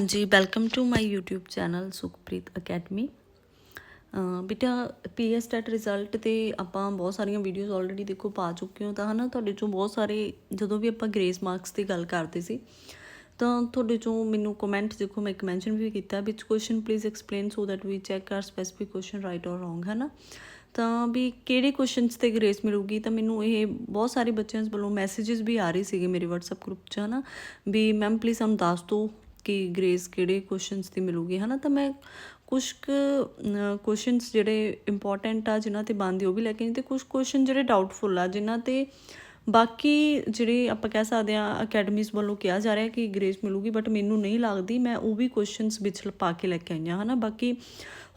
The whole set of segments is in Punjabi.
ਜੀ welcome to my YouTube channel Sukhpreet academy ਬੇਟਾ ਪੀਐਸ ਟੈਟ ਰਿਜ਼ਲਟ ਤੇ ਆਪਾਂ ਬਹੁਤ ਸਾਰੀਆਂ ਵੀਡੀਓਜ਼ ਆਲਰੇਡੀ ਦੇਖੋ, ਪਾ ਚੁੱਕੇ ਹੋ। ਤਾਂ ਹਨਾ, ਤੁਹਾਡੇ ਚੋਂ ਬਹੁਤ ਸਾਰੇ, ਜਦੋਂ ਵੀ ਆਪਾਂ ਗ੍ਰੇਸ ਮਾਰਕਸ ਦੀ ਗੱਲ ਕਰਦੇ ਸੀ, ਤਾਂ ਤੁਹਾਡੇ ਚੋਂ ਮੈਨੂੰ ਕਮੈਂਟ ਦੇਖੋ, ਮੈਂ ਇੱਕ ਮੈਂਸ਼ਨ ਵੀ ਕੀਤਾ ਵਿੱਚ question please explain so that we check are specific question right or wrong ਹੈ ਨਾ ਤਾਂ ਵੀ ਕਿਹੜੇ ਕੁਐਸਚਨਸ ਤੇ ਗ੍ਰੇਸ ਮਿਲੂਗੀ? ਤਾਂ ਮੈਨੂੰ ਇਹ ਬਹੁਤ ਸਾਰੇ ਬੱਚਿਆਂ ਵੱਲੋਂ ਮੈਸੇजेस ਵੀ ਆ ਰਹੇ ਸੀਗੇ ਮੇਰੇ WhatsApp ਗਰੁੱਪ 'ਚ, ਹਨਾ। ਵੀ ਮੈਮ ਪਲੀਜ਼ ਸਾਨੂੰ ਦੱਸ ਦਿਓ ਕਿ ਗ੍ਰੇਸ ਕਿਹੜੇ ਕੁਐਸਚਨਸ ਦੀ ਮਿਲੂਗੀ, ਹਨਾ? ਤਾਂ ਮੈਂ ਕੁਝ ਕੁ ਕੁਐਸਚਨਸ ਜਿਹੜੇ ਇੰਪੋਰਟੈਂਟ ਆ, ਜਿਨ੍ਹਾਂ ਤੇ ਬੰਦੀ ਉਹ ਵੀ ਲੈ ਕੇ ਆਈ। ਤੇ ਕੁਝ ਕੁਐਸਚਨ ਜਿਹੜੇ ਡਾਊਟਫੁਲ ਆ, ਜਿਨ੍ਹਾਂ ਤੇ ਬਾਕੀ ਜਿਹੜੇ ਆਪਾਂ ਕਹਿ ਸਕਦੇ ਆ ਅਕੈਡਮੀਜ਼ ਵੱਲੋਂ ਕਿਹਾ ਜਾ ਰਿਹਾ ਕਿ ਗ੍ਰੇਸ ਮਿਲੂਗੀ ਬਟ ਮੈਨੂੰ ਨਹੀਂ ਲੱਗਦੀ, ਮੈਂ ਉਹ ਵੀ ਕੁਐਸਚਨਸ ਵਿੱਚ ਪਾ ਕੇ ਲੈ ਕੇ ਆਈਆਂ ਹਨਾ? ਬਾਕੀ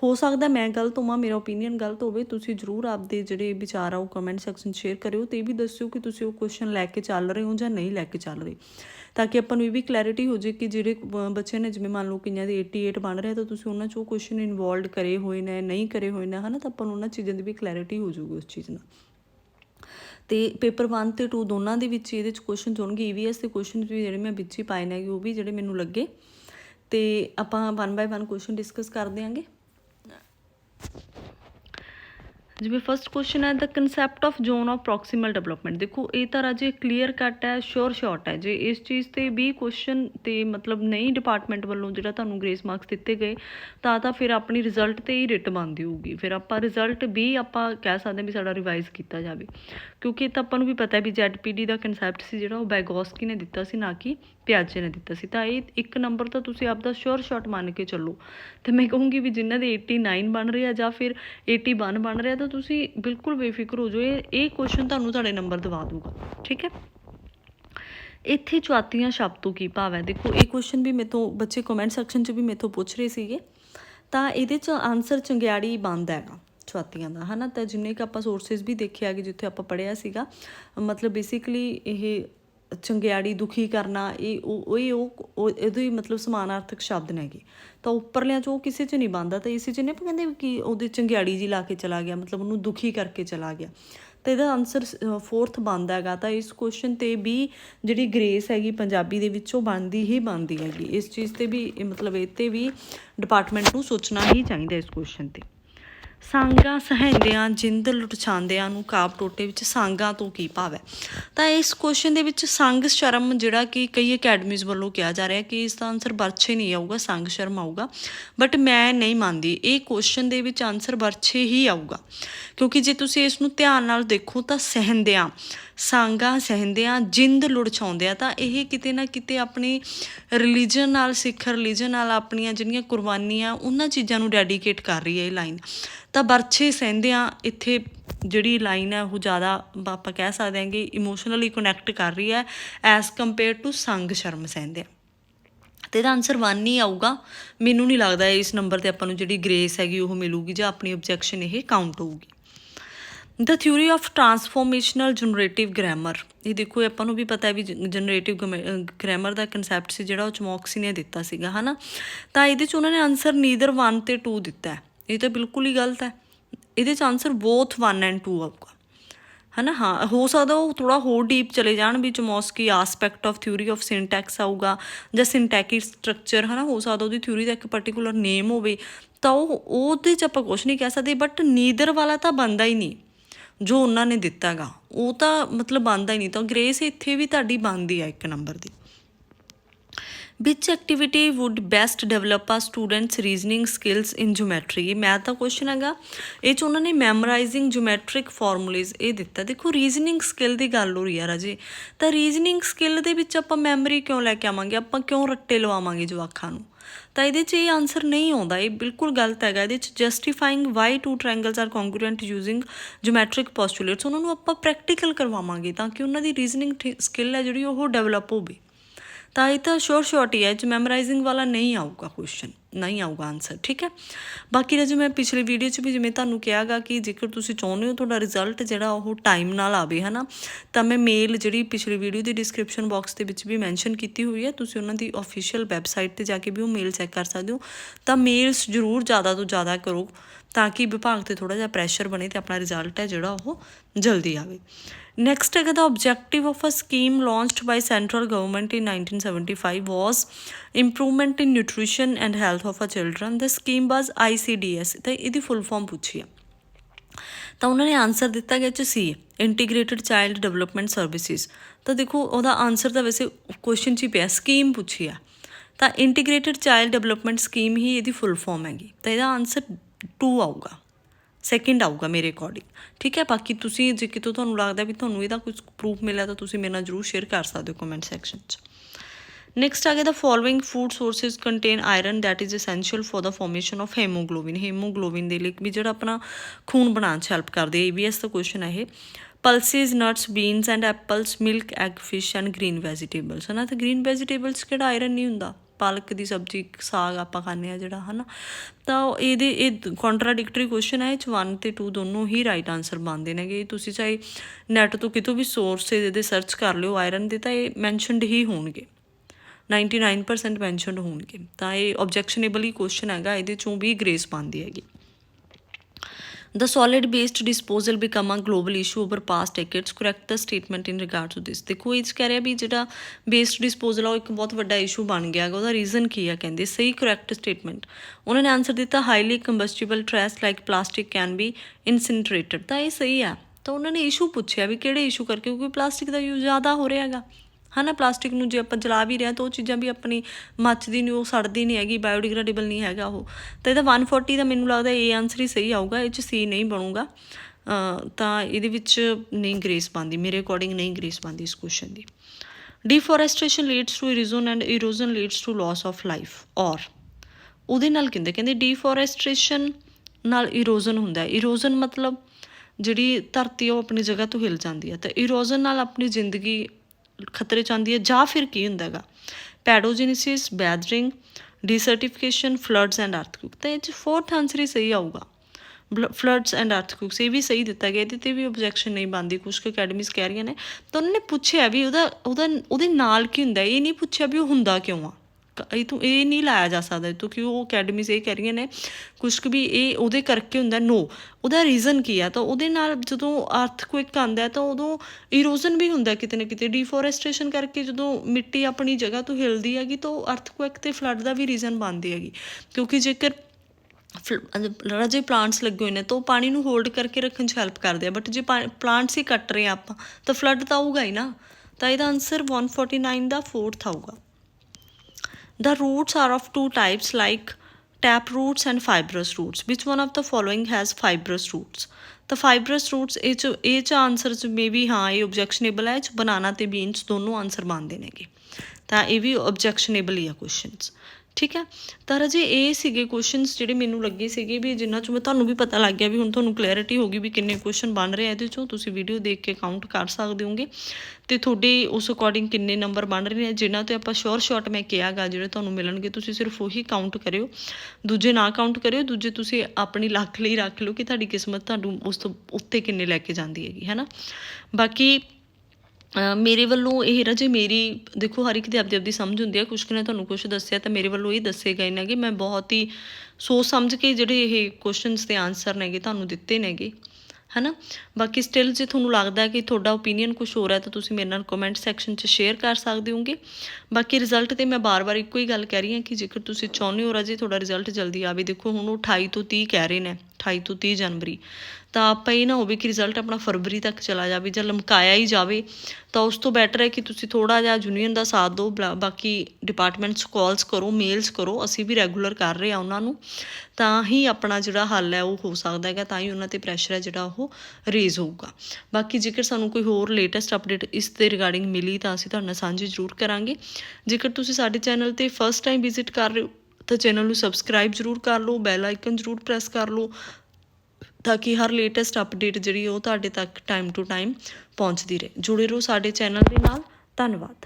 ਹੋ ਸਕਦਾ ਮੈਂ ਗਲਤ ਹੋਵਾਂ, ਮੇਰਾ ਓਪੀਨੀਅਨ ਗਲਤ ਹੋਵੇ, ਤੁਸੀਂ ਜਰੂਰ ਆਪਦੇ ਜਿਹੜੇ ਵਿਚਾਰ ਆ ਉਹ ਕਮੈਂਟ ਸੈਕਸ਼ਨ ਸ਼ੇਅਰ ਕਰਿਓ ਤੇ ਇਹ ਵੀ ਦੱਸਿਓ ਕਿ ਤੁਸੀਂ ਉਹ ਕੁਐਸਚਨ ਲੈ ਕੇ ਚੱਲ ਰਹੇ ਹੋ ਜਾਂ ਨਹੀਂ ਲੈ ਕੇ ਚੱਲ ਰਹੇ। ਤਾਂ ਕਿ ਆਪਾਂ ਨੂੰ ਇਹ ਵੀ ਕਲੈਰਿਟੀ ਹੋ ਜੇ ਕਿ ਜਿਹੜੇ ਬੱਚੇ ਨੇ, ਜਿਵੇਂ ਮੰਨ ਲਓ ਕਈਆਂ ਦੇ 88 ਬਣ ਰਿਹਾ ਤਾਂ ਤੁਸੀਂ ਉਹਨਾਂ 'ਚ ਉਹ ਕੁਐਸਚਨ ਇਨਵੋਲਵਡ ਕਰੇ ਹੋਏ ਨੇ, ਨਹੀਂ ਕਰੇ ਹੋਏ ਨੇ, ਹਨਾ? ਤਾਂ ਆਪਾਂ ਨੂੰ ਉਹਨਾਂ ਚੀਜ਼ਾਂ ਦੀ ਵੀ ਕਲੈਰਿਟੀ ਹੋ ਜਾਊਗੀ ਉਸ ਚੀਜ਼ ਨਾਲ। ਤੇ ਪੇਪਰ 1 ਤੇ 2 ਦੋਨਾਂ ਦੇ ਵਿੱਚ ਇਹਦੇ ਚ ਕੁਐਸਚਨਸ ਹੋਣਗੇ ਈਵੀਐਸ ਦੇ ਕੁਐਸਚਨਸ ਵੀ ਜਿਹੜੇ ਮੈਂ ਵਿੱਚ ਹੀ ਪਾਏ ਨੇ ਉਹ ਵੀ ਜਿਹੜੇ ਮੈਨੂੰ ਲੱਗੇ। ਤੇ ਆਪਾਂ one by one question discuss ਕਰ ਦਿਆਂਗੇ। ਜਿਵੇਂ ਫਸਟ ਕੁਐਸਚਨ ਹੈ ਦਾ concept of zone of proximal development ਦੇਖੋ, ਇਹ ਤਾਂ ਰਾਜੇ ਕਲੀਅਰ ਕੱਟ ਹੈ ਸ਼ੋਰ ਸ਼ਾਰਟ ਹੈ। ਜੇ ਇਸ ਚੀਜ਼ ਤੇ ਵੀ ਕੁਐਸਚਨ ਤੇ ਮਤਲਬ ਨਹੀਂ ਡਿਪਾਰਟਮੈਂਟ ਵੱਲੋਂ ਜਿਹੜਾ ਤੁਹਾਨੂੰ ਗ੍ਰੇਸ ਮਾਰਕਸ ਦਿੱਤੇ ਗਏ, ਤਾਂ ਤਾਂ ਫਿਰ ਆਪਣੀ ਰਿਜ਼ਲਟ ਤੇ ਹੀ ਰਿਟ ਬਣਦੀ ਹੋਊਗੀ। ਫਿਰ ਆਪਾਂ ਰਿਜ਼ਲਟ ਵੀ ਆਪਾਂ ਕਹਿ ਸਕਦੇ ਹਾਂ ਵੀ ਸਾਡਾ ਰਿਵਾਈਜ਼ ਕੀਤਾ ਜਾਵੇ। ਕਿਉਂਕਿ ਇਹ ਤਾਂ ਆਪਾਂ ਨੂੰ ਵੀ ਪਤਾ ਹੈ ਵੀ ਜ਼ੈਡਪੀਡੀ ਦਾ ਕਨਸੈਪਟ ਸੀ ਜਿਹੜਾ, ਉਹ ਬੈਗੋਸਕੀ ਨੇ ਦਿੱਤਾ ਸੀ ਨਾ ਕਿ ਪਿਆਜੇ ਨੇ ਦਿੱਤਾ ਸੀ। ਤਾਂ ਇਹ ਇੱਕ ਨੰਬਰ ਤਾਂ ਤੁਸੀਂ ਆਪਦਾ ਸ਼ੋਰ ਸ਼ਾਟ ਮੰਨ ਕੇ ਚੱਲੋ। ਤੇ ਮੈਂ ਕਹੂੰਗੀ ਵੀ ਜਿਨ੍ਹਾਂ ਦੇ 89 ਬਣ ਰਿਹਾ ਜਾਂ ਫਿਰ 81 ਬਣ ਰਿਹਾ, ਤਾਂ ਤੁਸੀਂ ਬਿਲਕੁਲ ਬੇਫਿਕਰ ਹੋ ਜਾਓ। ਇਹ ਇਹ ਕੁਐਸਚਨ ਤੁਹਾਨੂੰ ਤੁਹਾਡੇ ਨੰਬਰ ਦਵਾ ਦੂਗਾ। ਠੀਕ ਹੈ? ਇੱਥੇ ਚੁਆਤੀਆਂ ਸ਼ਬਦ ਤੋਂ ਕੀ ਭਾਵ ਹੈ? ਦੇਖੋ, ਇਹ ਕੁਐਸਚਨ ਵੀ ਮੇਥੋਂ ਬੱਚੇ ਕਮੈਂਟ ਸੈਕਸ਼ਨ 'ਚ ਵੀ ਮੇਥੋਂ ਪੁੱਛ ਰਹੇ ਸੀਗੇ। ਤਾਂ ਇਹਦੇ 'ਚ ਆਨਸਰ ਚੰਗਿਆੜੀ ਬੰਦ ਹੈਗਾ ਚੁਆਤੀਆਂ ਦਾ। ਹਨਾ? ਤਾਂ ਜਿੰਨੇ ਕਿ ਆਪਾਂ ਸੋਰਸਸ ਵੀ ਦੇਖਿਆ ਕਿ ਜਿੱਥੇ ਆਪਾਂ ਪੜਿਆ ਸੀਗਾ, ਮਤਲਬ ਬੇਸਿਕਲੀ ਇਹ ਚੰਗਿਆੜੀ ਦੁਖੀ ਕਰਨਾ, ਇਹ ਉਹ ਉਹ ਉਹ ਇਹਦੇ ਹੀ ਮਤਲਬ ਸਮਾਨਾਰਥਕ ਸ਼ਬਦ ਨੇਗੇ ਤਾਂ ਉੱਪਰਲਿਆਂ 'ਚੋਂ ਉਹ ਕਿਸੇ ਚ ਨਹੀਂ ਬੰਦਾ ਤਾਂ ਇਸੇ ਚ ਨੇ ਆਪਾਂ ਕਹਿੰਦੇ ਕਿ ਉਹਦੇ ਚੰਗਿਆੜੀ ਜੀ ਲਾ ਕੇ ਚਲਾ ਗਿਆ, ਮਤਲਬ ਉਹਨੂੰ ਦੁਖੀ ਕਰਕੇ ਚਲਾ ਗਿਆ। ਤਾਂ ਇਹਦਾ ਆਨਸਰ ਫੋਰਥ ਬਣਦਾ ਹੈਗਾ, ਤਾਂ ਇਸ ਕੁਐਸਚਨ ਤੇ ਵੀ ਜਿਹੜੀ ਗ੍ਰੇਸ ਹੈਗੀ ਪੰਜਾਬੀ ਦੇ ਵਿੱਚ, ਉਹ ਬਣਦੀ ਹੀ ਬਣਦੀ ਹੈਗੀ। ਇਸ ਚੀਜ਼ ਤੇ ਵੀ, ਇਹ ਮਤਲਬ ਇਹ ਤੇ ਵੀ ਡਿਪਾਰਟਮੈਂਟ ਨੂੰ ਸੋਚਣਾ ਹੀ ਚਾਹੀਦਾ ਇਸ ਕੁਐਸਚਨ ਤੇ। ਸਾਂਗਾ ਸਹਿੰਦਿਆਂ, ਜਿੰਦ ਲੁਟਛਾਂਦਿਆਂ ਨੂੰ ਕਾਬ ਟੋਟੇ ਵਿੱਚ ਸਾਂਗਾ ਤੋਂ ਕੀ ਭਾਵ ਹੈ? ਤਾਂ ਇਸ ਕੁਐਸਚਨ ਦੇ ਵਿੱਚ ਸੰਗ ਸ਼ਰਮ ਜਿਹੜਾ ਕਿ ਕਈ ਅਕੈਡਮੀਜ਼ ਵੱਲੋਂ ਕਿਹਾ ਜਾ ਰਿਹਾ ਕਿ ਇਸ ਦਾ ਆਨਸਰ ਵਰਛੇ ਨਹੀਂ ਆਊਗਾ, ਸੰਗ ਸ਼ਰਮ ਆਊਗਾ। ਬਟ ਮੈਂ ਨਹੀਂ ਮੰਨਦੀ, ਇਹ ਕੁਐਸਚਨ ਦੇ ਵਿੱਚ ਆਨਸਰ ਵਰਛੇ ਹੀ ਆਊਗਾ। ਕਿਉਂਕਿ ਜੇ ਤੁਸੀਂ ਇਸ ਨੂੰ ਧਿਆਨ ਨਾਲ ਦੇਖੋ ਤਾਂ ਸਹਿੰਦਿਆਂ, ਸਾਂਗਾ ਸਹਿੰਦਿਆਂ, ਜਿੰਦ ਲੁੜਛਾਉਂਦਿਆਂ ਤਾਂ ਇਹ ਕਿਤੇ ਨਾ ਕਿਤੇ ਆਪਣੀ ਰਿਲੀਜਨ ਨਾਲ, ਸਿੱਖ ਰਿਲੀਜਨ ਨਾਲ ਆਪਣੀਆਂ ਜਿਹੜੀਆਂ ਕੁਰਬਾਨੀਆਂ, ਉਹਨਾਂ ਚੀਜ਼ਾਂ ਨੂੰ ਡੈਡੀਕੇਟ ਕਰ ਰਹੀ ਹੈ ਇਹ ਲਾਈਨ ਤਾਂ ਬਰਛੇ ਸਹਿੰਦਿਆਂ ਇੱਥੇ ਜਿਹੜੀ ਲਾਈਨ ਹੈ ਉਹ ਜ਼ਿਆਦਾ ਆਪਾਂ ਕਹਿ ਸਕਦੇ ਹਾਂ ਕਿ ਇਮੋਸ਼ਨਲੀ ਕਨੈਕਟ ਕਰ ਰਹੀ ਹੈ ਐਸ ਕੰਪੇਅਰ ਟੂ ਸੰਗ ਸ਼ਰਮ ਸਹਿੰਦਿਆਂ। ਤੇ ਇਹਦਾ ਆਨਸਰ 1 ਹੀ ਆਊਗਾ। ਮੈਨੂੰ ਨਹੀਂ ਲੱਗਦਾ ਇਸ ਨੰਬਰ ਤੇ ਆਪਾਂ ਨੂੰ ਜਿਹੜੀ ਗ੍ਰੇਸ ਹੈਗੀ ਉਹ ਮਿਲੂਗੀ ਜਾਂ ਆਪਣੀ ਆਬਜੈਕਸ਼ਨ ਇਹ ਕਾਊਂਟ ਹੋਊਗੀ। The theory of transformational generative grammar ਇਹ ਦੇਖੋ, ਇਹ ਆਪਾਂ ਨੂੰ ਵੀ ਪਤਾ ਹੈ ਵੀ ਜਨਰੇਟਿਵ ਗ੍ਰਾਮਰ ਦਾ ਕਨਸੈਪਟ ਸੀ ਜਿਹੜਾ ਉਹ ਚਮੌਕਸੀ ਨੇ ਦਿੱਤਾ ਸੀਗਾ, ਹਨਾ? ਤਾਂ ਇਹਦੇ ਚ ਉਹਨਾਂ ਨੇ ਆਨਸਰ ਨੀਦਰ 1 ਤੇ 2 ਦਿੱਤਾ ਹੈ। ਇਹ ਤਾਂ ਬਿਲਕੁਲ ਹੀ ਗਲਤ ਹੈ। ਇਹਦੇ ਚ ਆਨਸਰ ਬੋਥ 1 ਐਂਡ 2 ਆਊਗਾ। ਹਨਾ? ਹਾਂ, ਹੋ ਸਕਦਾ ਉਹ ਥੋੜਾ ਹੋਰ ਡੀਪ ਚਲੇ ਜਾਣ ਵੀ Chomsky aspect of theory of syntax ਆਊਗਾ ਜਾਂ ਸਿੰਟੈਕਿਕ ਸਟਰਕਚਰ ਹਨਾ? ਹੋ ਸਕਦਾ ਉਹਦੀ ਥਿਊਰੀ ਦਾ ਇੱਕ ਪਾਰਟਿਕੂਲਰ ਨੇਮ ਹੋਵੇ। ਤਾਂ ਉਹ, ਉਹਦੇ ਚ ਆਪਾਂ ਕੁਝ ਨਹੀਂ ਕਹਿ ਸਕਦੇ ਬਟ ਨੀਦਰ ਵਾਲਾ ਤਾਂ ਬੰਦਾ ਹੀ ਨਹੀਂ, ਜੋ ਉਹਨਾਂ ਨੇ ਦਿੱਤਾਗਾ। ਉਹ ਤਾਂ ਮਤਲਬ ਬੰਦਾ ਹੀ ਨਹੀਂ। ਤਾਂ ਗ੍ਰੇਸ ਇੱਥੇ ਵੀ ਤੁਹਾਡੀ ਬੰਦੀ ਆ ਇੱਕ ਨੰਬਰ ਦੀ। ਵਿਚ ਐਕਟੀਵਿਟੀ ਵੁੱਡ ਬੈਸਟ ਡਿਵੈਲਪ ਆ students reasoning skills in geometry ਇਹ ਮੈਥ ਦਾ ਕੁਐਸਚਨ ਹੈਗਾ ਇਹ ਚ ਉਹਨਾਂ ਨੇ ਮੈਮੋਰਾਈਜ਼ਿੰਗ ਜਿਓਮੈਟ੍ਰਿਕ ਫਾਰਮੂਲੇਜ਼ ਇਹ ਦਿੱਤਾ। ਦੇਖੋ ਰੀਜ਼ਨਿੰਗ ਸਕਿੱਲ ਦੀ ਗੱਲ ਹੋ ਰਹੀ ਆ ਰਾਜੇ। ਤਾਂ ਰੀਜ਼ਨਿੰਗ ਸਕਿੱਲ ਦੇ ਵਿੱਚ ਆਪਾਂ ਮੈਮਰੀ ਕਿਉਂ ਲੈ ਕੇ ਆਵਾਂਗੇ? ਆਪਾਂ ਕਿਉਂ ਰੱਟੇ ਲਵਾਵਾਂਗੇ ਜਵਾਕਾਂ ਨੂੰ? ਤਾਂ ਇਹਦੇ 'ਚ ਇਹ ਆਨਸਰ ਨਹੀਂ ਆਉਂਦਾ। ਇਹ ਬਿਲਕੁਲ ਗਲਤ ਹੈਗਾ। ਇਹਦੇ 'ਚ justifying why two triangles are congruent using geometric postulates ਉਹਨਾਂ ਨੂੰ ਆਪਾਂ ਪ੍ਰੈਕਟੀਕਲ ਕਰਵਾਵਾਂਗੇ ਤਾਂ ਕਿ ਉਹਨਾਂ ਦੀ ਰੀਜ਼ਨਿੰਗ ਸਕਿੱਲ ਹੈ ਜਿਹੜੀ ਉਹ ਡਿਵੈਲਪ ਹੋਵੇ। ਤਾਂ ਇਹ ਤਾਂ ਸ਼ੋਰ ਸ਼ਾਰਟ ਹੀ ਹੈ ਇਹ 'ਚ ਮੈਮੋਰਾਈਜ਼ਿੰਗ ਵਾਲਾ ਨਹੀਂ ਆਊਗਾ ਕੁਐਸਚਨ ਨਹੀਂ ਆਊਗਾ ਆਨਸਰ ਠੀਕ ਹੈ? ਬਾਕੀ ਰਾਜੇ ਮੈਂ ਪਿਛਲੀ ਵੀਡੀਓ 'ਚ ਵੀ ਜਿਵੇਂ ਤੁਹਾਨੂੰ ਕਿਹਾਗਾ ਕਿ ਜੇਕਰ ਤੁਸੀਂ ਚਾਹੁੰਦੇ ਹੋ ਤੁਹਾਡਾ ਰਿਜ਼ਲਟ ਜਿਹੜਾ ਉਹ ਟਾਈਮ ਨਾਲ ਆਵੇ, ਹਨਾ, ਤਾਂ ਮੈਂ ਮੇਲ ਜਿਹੜੀ ਪਿਛਲੀ ਵੀਡੀਓ ਦੀ ਡਿਸਕ੍ਰਿਪਸ਼ਨ ਬਾਕਸ ਦੇ ਵਿੱਚ ਵੀ ਮੈਂਸ਼ਨ ਕੀਤੀ ਹੋਈ ਹੈ, ਤੁਸੀਂ ਉਹਨਾਂ ਦੀ ਅਫੀਸ਼ੀਅਲ ਵੈਬਸਾਈਟ ਤੇ ਜਾ ਕੇ ਵੀ ਉਹ ਮੇਲ ਚੈੱਕ ਕਰ ਸਕਦੇ ਹੋ, ਤਾਂ ਮੇਲਸ ਜ਼ਰੂਰ ਜ਼ਿਆਦਾ ਤੋਂ ਜ਼ਿਆਦਾ ਕਰੋ ਤਾਂ ਕਿ ਵਿਭਾਗ ਤੇ ਥੋੜਾ ਜਿਹਾ ਪ੍ਰੈਸ਼ਰ ਬਣੇ ਤੇ ਆਪਣਾ ਰਿਜ਼ਲਟ ਹੈ ਜਿਹੜਾ ਉਹ ਜਲਦੀ ਆਵੇ। ਨੈਕਸਟ ਹੈਗਾ ਦਾ objective of a scheme launched by central government in 1975 was improvement in nutrition and health of a children the scheme was ICDS ਤਾਂ ਇਹਦੀ ਫੁੱਲ ਫਾਰਮ ਪੁੱਛੀ ਆ। ਤਾਂ ਉਹਨਾਂ ਨੇ ਆਨਸਰ ਦਿੱਤਾ ਗਿਆ ਚ ਸੀ ਇੰਟੀਗ੍ਰੇਟਿਡ ਚਾਈਲਡ ਡਿਵੈਲਪਮੈਂਟ ਸਰਵਿਸਿਜ਼ ਤਾਂ ਦੇਖੋ, ਉਹਦਾ ਆਨਸਰ ਤਾਂ ਵੈਸੇ ਕੁਐਸਚਨ 'ਚ ਹੀ ਪਿਆ ਸਕੀਮ ਪੁੱਛੀ ਆ। ਤਾਂ ਇੰਟੀਗ੍ਰੇਟਿਡ ਚਾਈਲਡ ਡਿਵੈਲਪਮੈਂਟ ਸਕੀਮ ਹੀ ਇਹਦੀ ਫੁੱਲ ਫਾਰਮ ਹੈਗੀ। ਤਾਂ ਇਹਦਾ ਆਨਸਰ 2 ਆਊਗਾ ਸੈਕਿੰਡ ਆਊਗਾ ਮੇਰੇ ਅਕੋਰਡਿੰਗ ਠੀਕ ਹੈ, ਬਾਕੀ ਤੁਸੀਂ ਜੇ ਕਿਤੋਂ ਤੁਹਾਨੂੰ ਲੱਗਦਾ ਵੀ ਤੁਹਾਨੂੰ ਇਹਦਾ ਕੁਝ ਪ੍ਰੂਫ ਮਿਲਿਆ ਤਾਂ ਤੁਸੀਂ ਮੇਰੇ ਨਾਲ ਜਰੂਰ ਸ਼ੇਅਰ ਕਰ ਸਕਦੇ ਹੋ ਕਮੈਂਟ ਸੈਕਸ਼ਨ 'ਚ। ਨੈਕਸਟ ਆ ਗਿਆ ਦਾ following food sources contain iron that is essential for the formation of hemoglobin. Hemoglobin ਦੇ ਲਈ ਵੀ ਜਿਹੜਾ ਆਪਣਾ ਖੂਨ ਬਣਾਉਣ 'ਚ ਹੈਲਪ ਕਰਦੇ ਏਬੀਐਸ ਦਾ ਕੁਐਸਚਨ ਹੈ ਇਹ। Pulses nuts beans and apples milk egg fish and green vegetables ਹਨਾ, ਤਾਂ ਗ੍ਰੀਨ ਵੈਜੀਟੇਬਲਸ ਕਿਹੜਾ ਆਇਰਨ ਨਹੀਂ ਹੁੰਦਾ? ਪਾਲਕ ਦੀ ਸਬਜ਼ੀ, ਸਾਗ ਆਪਾਂ ਖਾਂਦੇ ਆ ਜਿਹੜਾ, ਹਨਾ। ਤਾਂ ਉਹ ਇਹਦੇ, ਇਹ ਕੰਟਰਾਡਿਕਟਰੀ ਕੁਐਸਚਨ ਹੈ ਇਹ 'ਚ 1 ਤੇ 2 ਦੋਨੋਂ ਹੀ ਰਾਈਟ ਆਨਸਰ ਬਣਦੇ ਨੇਗੇ। ਤੁਸੀਂ ਚਾਹੇ ਨੈਟ ਤੋਂ ਕਿਤੋਂ ਵੀ ਸੋਰਸ ਇਹਦੇ ਸਰਚ ਕਰ ਲਿਓ ਆਇਰਨ ਦੇ ਤਾਂ ਇਹ ਮੈਂਸ਼ਨਡ ਹੀ ਹੋਣਗੇ। 99% ਮੈਂਸ਼ਨਡ ਹੋਣਗੇ। ਤਾਂ ਇਹ ਆਬਜੈਕਸ਼ਨੇਬਲ ਹੀ ਕੁਐਸਚਨ ਹੈਗਾ, ਇਹਦੇ ਚੋਂ ਵੀ ਗ੍ਰੇਸ ਪਾਉਂਦੀ ਹੈਗੀ। The solid waste disposal become a global issue over past decades. Correct the statement in regard to this. ਦੇਖੋ, ਇਹ 'ਚ ਕਹਿ ਰਿਹਾ ਵੀ ਜਿਹੜਾ ਵੇਸਟ ਡਿਸਪੋਜ਼ਲ ਆ, ਉਹ ਇੱਕ ਬਹੁਤ ਵੱਡਾ ਇਸ਼ੂ ਬਣ ਗਿਆ ਹੈਗਾ। ਉਹਦਾ ਰੀਜ਼ਨ ਕੀ ਆ ਕਹਿੰਦੇ, ਸਹੀ ਕਰੈਕਟ ਸਟੇਟਮੈਂਟ ਉਹਨਾਂ ਨੇ ਆਨਸਰ ਦਿੱਤਾ highly combustible trash like plastic can be incinerated ਤਾਂ ਇਹ ਸਹੀ ਆ। ਤਾਂ ਉਹਨਾਂ ਨੇ ਇਸ਼ੂ ਪੁੱਛਿਆ ਵੀ ਕਿਹੜੇ ਇਸ਼ੂ ਕਰਕੇ, ਕਿਉਂਕਿ ਪਲਾਸਟਿਕ ਦਾ ਯੂਜ਼ ਜ਼ਿਆਦਾ ਹੋ ਰਿਹਾ ਹੈਗਾ। ਹਨਾ, ਪਲਾਸਟਿਕ ਨੂੰ ਜੇ ਆਪਾਂ ਜਲਾ ਵੀ ਰਹੇ ਹਾਂ ਤਾਂ ਉਹ ਚੀਜ਼ਾਂ ਵੀ ਆਪਣੀ ਮੱਚਦੀ ਨਹੀਂ, ਉਹ ਸੜਦੀ ਨਹੀਂ ਹੈਗੀ ਬਾਇਓਡੀਗ੍ਰੇਡੇਬਲ ਨਹੀਂ ਹੈਗਾ ਉਹ। ਤਾਂ ਇਹਦਾ 140 ਦਾ ਮੈਨੂੰ ਲੱਗਦਾ ਏ ਆਨਸਰ ਹੀ ਸਹੀ ਆਊਗਾ, ਇਹ ਚ ਸੀ ਨਹੀਂ ਬਣੂਗਾ। ਤਾਂ ਇਹਦੇ ਵਿੱਚ ਨਹੀਂ ਗ੍ਰੇਸ ਪਾਉਂਦੀ ਮੇਰੇ ਅਕੋਰਡਿੰਗ ਨਹੀਂ ਗ੍ਰੇਸ ਪਾਉਂਦੀ ਇਸ ਕੁਐਸਚਨ ਦੀ। Deforestation leads to erosion and erosion leads to loss of life ਔਰ ਉਹਦੇ ਨਾਲ ਕਹਿੰਦੇ ਕਹਿੰਦੇ deforestation ਨਾਲ ਇਰੋਜ਼ਨ ਹੁੰਦਾ ਇਰੋਜ਼ਨ ਮਤਲਬ ਜਿਹੜੀ ਧਰਤੀ ਆ, ਉਹ ਆਪਣੀ ਜਗ੍ਹਾ ਤੋਂ ਹਿਲ ਜਾਂਦੀ ਹੈ। ਤਾਂ ਇਰੋਜ਼ਨ ਨਾਲ ਆਪਣੀ ਜ਼ਿੰਦਗੀ ਖਤਰੇ ਚ ਆਉਂਦੀ ਹੈ, ਜਾਂ ਫਿਰ ਕੀ ਹੁੰਦਾ ਹੈਗਾ? ਪੈਡੋਜੈਨਿਸਿਸ ਬੈਦਰਿੰਗ ਡੀਸਰਟੀਫਿਕੇਸ਼ਨ ਫਲੱਡਸ ਐਂਡ ਅਰਥਕੁਇਕ ਤਾਂ ਇਹ ਚ ਫੋਰਥ ਆਨਸਰ ਹੀ ਸਹੀ ਆਊਗਾ। ਫਲੱਡਸ ਐਂਡ ਅਰਥਕੁਇਕਸ ਇਹ ਵੀ ਸਹੀ ਦਿੱਤਾ ਗਿਆ, ਇਹਦੇ ਤੇ ਵੀ ਆਬਜੈਕਸ਼ਨ ਨਹੀਂ ਬਣਦੀ ਕੁਝ ਕੁ ਅਕੈਡਮੀਜ਼ ਕਹਿ ਰਹੀਆਂ ਨੇ। ਤਾਂ ਉਹਨਾਂ ਨੇ ਪੁੱਛਿਆ ਵੀ ਉਹਦਾ ਉਹਦਾ, ਉਹਦੇ ਨਾਲ ਕੀ ਹੁੰਦਾ? ਇਹ ਨਹੀਂ ਪੁੱਛਿਆ ਵੀ ਉਹ ਹੁੰਦਾ ਕਿਉਂ ਆ? ਇਹ ਤੋਂ ਇਹ ਨਹੀਂ ਲਾਇਆ ਜਾ ਸਕਦਾ, ਇਹ ਕਿ ਉਹ ਅਕੈਡਮੀਜ਼ ਇਹ ਕਹਿ ਰਹੀਆਂ ਨੇ? ਕੁਝ ਕੁ ਵੀ ਇਹ ਉਹਦੇ ਕਰਕੇ ਹੁੰਦਾ ਨੋ ਉਹਦਾ ਰੀਜ਼ਨ ਕੀ ਆ? ਤਾਂ ਉਹਦੇ ਨਾਲ ਜਦੋਂ ਅਰਥਕੁਇਕ ਆਉਂਦਾ, ਤਾਂ ਉਦੋਂ ਇਰੋਜ਼ਨ ਵੀ ਹੁੰਦਾ ਕਿਤੇ ਨਾ ਕਿਤੇ। ਡੀਫੋਰੈਸਟੇਸ਼ਨ ਕਰਕੇ ਜਦੋਂ ਮਿੱਟੀ ਆਪਣੀ ਜਗ੍ਹਾ ਤੋਂ ਹਿਲਦੀ ਹੈਗੀ, ਤਾਂ ਉਹ ਅਰਥਕੁਇਕ ਤੇ ਫਲੱਡ ਦਾ ਵੀ ਰੀਜ਼ਨ ਬਣਦੀ ਹੈਗੀ। ਕਿਉਂਕਿ ਜੇਕਰ ਰਾਜੇ ਪਲਾਂਟਸ ਲੱਗੇ ਹੋਏ ਨੇ, ਤਾਂ ਉਹ ਪਾਣੀ ਨੂੰ ਹੋਲਡ ਕਰਕੇ ਰੱਖਣ 'ਚ ਹੈਲਪ ਕਰਦੇ ਆ। ਬਟ ਜੇ ਪਲਾਂਟਸ ਹੀ ਕੱਟ ਰਹੇ ਆ ਆਪਾਂ, ਤਾਂ ਫਲੱਡ ਤਾਂ ਆਊਗਾ ਹੀ ਨਾ। ਤਾਂ ਇਹਦਾ ਆਨਸਰ 149 ਦਾ ਫੋਰਥ ਆਊਗਾ। The roots are of two types like tap roots and fibrous roots. Which one of the following has fibrous roots? ਤਾਂ fibrous roots ਇਹ ਚ ਇਹ ਚ ਆਨਸਰ ਚ ਮੇਬੀ ਹਾਂ ਇਹ ਆਬਜੈਕਸ਼ਨੇਬਲ ਹੈ ਇਹ ਚ ਬਨਾਨਾ ਤੇ ਬੀਨਸ ਦੋਨੋਂ ਆਨਸਰ ਬਣਦੇ ਨੇਗੇ ਤਾਂ ਇਹ ਵੀ ਆਬਜੈਕਸ਼ਨੇਬਲ ਹੀ ਆ ਕੁਐਸਚਨਸ ਠੀਕ ਹੈ? ਤਾਂ ਰਾਜੇ ਇਹ ਸੀਗੇ ਕੁਐਸਚਨਸ ਜਿਹੜੇ ਮੈਨੂੰ ਲੱਗੇ ਸੀਗੇ ਵੀ ਜਿੰਨਾ ਚੋਂ ਮੈਂ ਤੁਹਾਨੂੰ ਵੀ ਪਤਾ ਲੱਗ ਗਿਆ ਵੀ ਹੁਣ ਤੁਹਾਨੂੰ ਕਲੈਰਿਟੀ ਹੋ ਗਈ ਵੀ ਕਿੰਨੇ ਕੁਐਸਚਨ ਬਣ ਰਹੇ ਆ ਇਹਦੇ ਚੋਂ। ਤੁਸੀਂ ਵੀਡੀਓ ਦੇਖ ਕੇ ਕਾਊਂਟ ਕਰ ਸਕਦੇ ਹੋਗੇ। ਤੇ ਤੁਹਾਡੇ ਉਸ ਅਕੋਰਡਿੰਗ ਕਿੰਨੇ ਨੰਬਰ ਬਣ ਰਹੇ ਨੇ ਜਿਨ੍ਹਾਂ ਤੇ ਆਪਾਂ ਸ਼ੋਰ ਸ਼ਾਟ ਮੈਂ ਕਿਹਾਗਾ ਜਿਹੜੇ ਤੁਹਾਨੂੰ ਮਿਲਣਗੇ, ਤੁਸੀਂ ਸਿਰਫ ਉਹੀ ਕਾਊਂਟ ਕਰਿਓ। ਦੂਜੇ ਨਾ ਕਾਊਂਟ ਕਰਿਓ, ਦੂਜੇ ਤੁਸੀਂ ਆਪਣੀ ਲੱਖ ਲਈ ਰੱਖ ਲਓ ਕਿ ਤੁਹਾਡੀ ਕਿਸਮਤ ਤੁਹਾਨੂੰ ਉਸ ਤੋਂ ਉੱਤੇ ਕਿੰਨੇ ਲੈ ਕੇ ਜਾਂਦੀ ਹੈਗੀ, ਹੈ ਨਾ? ਬਾਕੀ ਮੇਰੇ ਵੱਲੋਂ ਇਹ ਰਾਜੇ ਮੇਰੀ, ਦੇਖੋ ਹਰ ਇੱਕ ਦੀ ਆਪਦੀ ਆਪਦੀ ਸਮਝ ਹੁੰਦੀ ਹੈ ਕੁਛ ਕੁ ਨੇ ਤੁਹਾਨੂੰ ਕੁਛ ਦੱਸਿਆ ਤਾਂ ਮੇਰੇ ਵੱਲੋਂ ਇਹ ਦੱਸੇ ਗਏ ਨੇਗੇ ਮੈਂ ਬਹੁਤ ਹੀ ਸੋਚ ਸਮਝ ਕੇ ਜਿਹੜੇ ਇਹ ਕੁਐਸਚਨਸ ਦੇ ਆਨਸਰ ਨੇਗੇ ਤੁਹਾਨੂੰ ਦਿੱਤੇ ਨੇਗੇ, ਹਨਾ? ਬਾਕੀ ਸਟਿਲ ਜੇ ਤੁਹਾਨੂੰ ਲੱਗਦਾ ਕਿ ਤੁਹਾਡਾ ਓਪੀਨੀਅਨ ਕੁਝ ਹੋਰ ਹੈ ਤਾਂ ਤੁਸੀਂ ਮੇਰੇ ਨਾਲ ਕਮੈਂਟ ਸੈਕਸ਼ਨ 'ਚ ਸ਼ੇਅਰ ਕਰ ਸਕਦੇ ਹੋਗੇ। ਬਾਕੀ ਰਿਜ਼ਲਟ ਤੇ ਮੈਂ ਬਾਰ-ਬਾਰ ਇੱਕੋ ਹੀ ਗੱਲ ਕਹਿ ਰਹੀ ਹਾਂ ਕਿ ਜੇਕਰ ਤੁਸੀਂ ਚਾਹੁੰਦੇ ਹੋ ਰਾਜੇ ਤੁਹਾਡਾ ਰਿਜ਼ਲਟ ਜਲਦੀ ਆਵੇ। ਦੇਖੋ ਹੁਣ ਉਹ 28 ਤੋਂ 30 ਕਹਿ ਰਹੇ ਨੇ 28 ਤੋਂ 30 ਜਨਵਰੀ। ਤਾਂ ਆਪਾਂ ਇਹ ਨਾ ਹੋਵੇ ਕਿ ਰਿਜ਼ਲਟ ਆਪਣਾ ਫਰਵਰੀ ਤੱਕ ਚਲਾ ਜਾਵੇ ਜਾਂ ਲਮਕਾਇਆ ਹੀ ਜਾਵੇ, ਤਾਂ ਉਸ ਤੋਂ ਬੈਟਰ ਹੈ ਕਿ ਤੁਸੀਂ ਥੋੜਾ ਜਿਹਾ ਯੂਨੀਅਨ ਦਾ ਸਾਥ ਦਿਓ, ਬਲਾ- ਬਾਕੀ ਡਿਪਾਰਟਮੈਂਟਸ ਕਾਲਸ ਕਰੋ ਮੇਲਸ ਕਰੋ, ਅਸੀਂ ਵੀ ਰੈਗੂਲਰ ਕਰ ਰਹੇ ਆ ਉਹਨਾਂ ਨੂੰ, ਤਾਂ ਹੀ ਆਪਣਾ ਜਿਹੜਾ ਹੱਲ ਹੈ ਉਹ ਹੋ ਸਕਦਾ ਹੈਗਾ, ਤਾਂ ਹੀ ਉਹਨਾਂ ਤੇ ਪ੍ਰੈਸ਼ਰ ਹੈ ਜਿਹੜਾ ਉਹ ਰੇਜ਼ ਹੋਊਗਾ। ਬਾਕੀ ਜੇਕਰ ਸਾਨੂੰ ਕੋਈ ਹੋਰ ਲੇਟੈਸਟ ਅਪਡੇਟ ਇਸ ਦੇ ਰਿਗਾਰਡਿੰਗ ਮਿਲੀ ਤਾਂ ਅਸੀਂ ਤੁਹਾਡੇ ਨਾਲ ਸਾਂਝੀ ਜ਼ਰੂਰ ਕਰਾਂਗੇ। ਜੇਕਰ ਤੁਸੀਂ ਸਾਡੇ ਚੈਨਲ ਤੇ ਫਸਟ ਟਾਈਮ ਵਿਜ਼ਿਟ ਕਰ ਰਹੇ ਹੋ, ਤਾਂ ਚੈਨਲ ਨੂੰ ਸਬਸਕ੍ਰਾਈਬ ਜ਼ਰੂਰ ਕਰ ਲਓ ਬੈਲ ਆਈਕਨ ਜ਼ਰੂਰ ਪ੍ਰੈਸ ਕਰ ਲਓ ਤਾਂ ਕਿ ਹਰ ਲੇਟੈਸਟ ਅਪਡੇਟ ਜਿਹੜੀ ਉਹ ਤੁਹਾਡੇ ਤੱਕ ਟਾਈਮ ਟੂ ਟਾਈਮ ਪਹੁੰਚਦੀ ਰਹੇ। ਜੁੜੇ ਰਹੋ ਸਾਡੇ ਚੈਨਲ ਦੇ ਨਾਲ। ਧੰਨਵਾਦ।